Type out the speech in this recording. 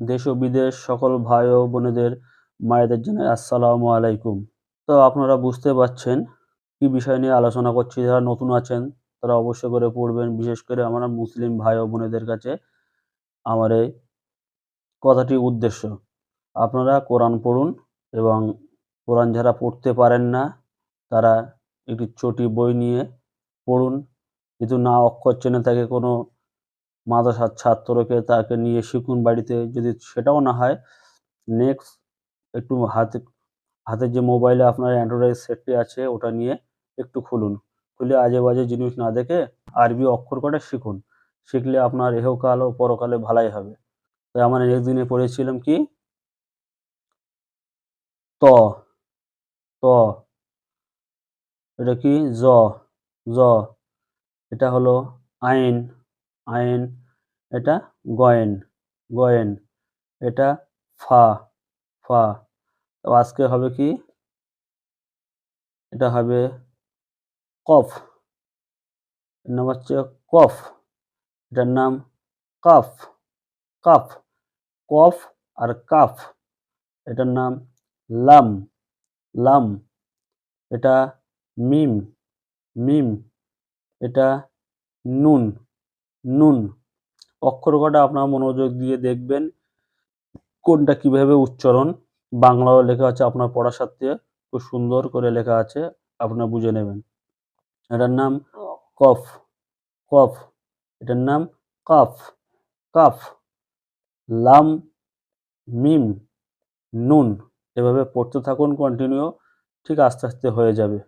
দেশ ও বিদেশ, সকল ভাই ও বোনেদের, মায়েদের জন্য আসসালামু আলাইকুম। তো আপনারা বুঝতে পারছেন কি বিষয় নিয়ে আলোচনা করছি, যারা নতুন আছেন, তারা অবশ্যই করে পড়বেন। বিশেষ করে আমরা মুসলিম ভাই ও বোনেদের কাছে আমার এই কথাটি উদ্দেশ্য। আপনারা কোরআন পড়ুন এবং কোরআন যারা পড়তে পারেন না, তারা একটি চটি বই নিয়ে পড়ুন। কিন্তু না অক্ষর চেনে থাকে কোনো মাদ্রাসার ছাত্রকে তাকে নিয়ে শিখুন বাড়িতে। যদি সেটাও না হয় নেক্সট একটু হাতে হাতে যে মোবাইলে আপনার অ্যান্ড্রয়েড সেটটি আছে, ওটা নিয়ে একটু খুলুন। খুলে আজে বাজে জিনিস না দেখে আরবি অক্ষর কটা শিখুন। শিখলে আপনার এহকাল ও পরকালে ভালাই হবে। তাই আমরা একদিনে পড়েছিলাম কি? ত ত। এটা কি? জ জ। এটা হলো আইন। আইন, এটা গয়েন গয়েন, এটা ফা ফা। তো আজকে হবে কি? এটা হবে কফ। নাম হচ্ছে কফ। এটার নাম কাফ কাফ। কফ আর কাফ। এটার নাম লাম লাম। এটা মিম মিম। এটা নুন। নুন। অক্ষর কটা আপনার মনোযোগ দিয়ে দেখবেন, কোনটা কীভাবে উচ্চারণ। বাংলাও লেখা আছে, আপনার পড়ার সাথে খুব সুন্দর করে লেখা আছে, আপনারা বুঝে নেবেন। এটার নাম কফ। কফ। এটার নাম কাফ। কাফ। লাম, মিম, নুন। এভাবে পড়তে থাকুন কন্টিনিউ ঠিক আস্তে আস্তে হয়ে যাবে।